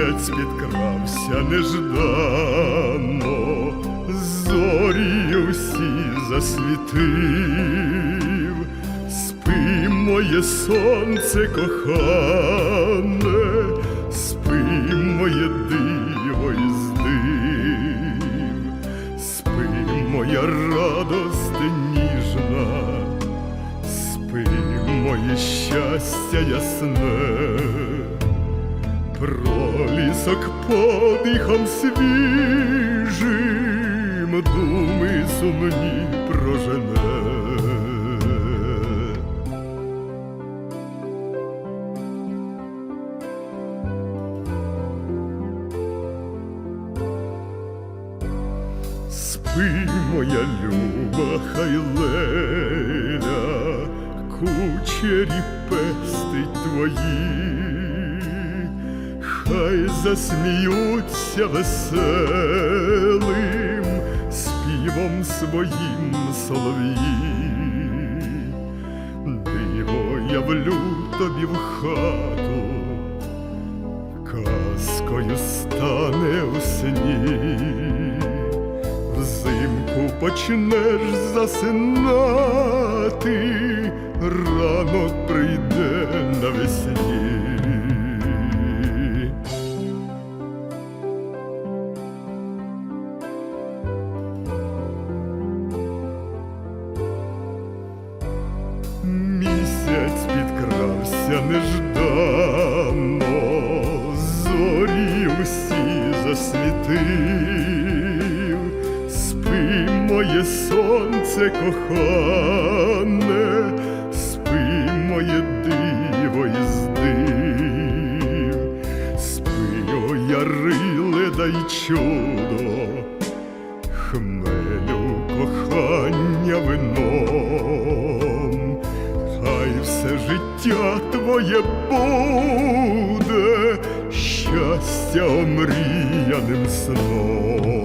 Місяць підкрався неждано, зорі усі засвітив, спи, моє сонце кохане, спи, моє диво із див, спи, моя радость ніжна. Спи, моє щастя ясне, пролісок подихом свіжим, думи сумні прожене. Спи, моя люба, хай леля, кучері пестить твої, хай засміються веселим співом своїм солов'ї. Диво явлю тобі в хату, казкою стане у сні. Взимку почнеш засинати, ранок прийде навесні. Неждано, зорі усі засвітив, спи, моє сонце кохане, спи, моє диво із див, спи, о яриле дай чудо, хмелю кохання все життя твоє буде щастя омріяним сном.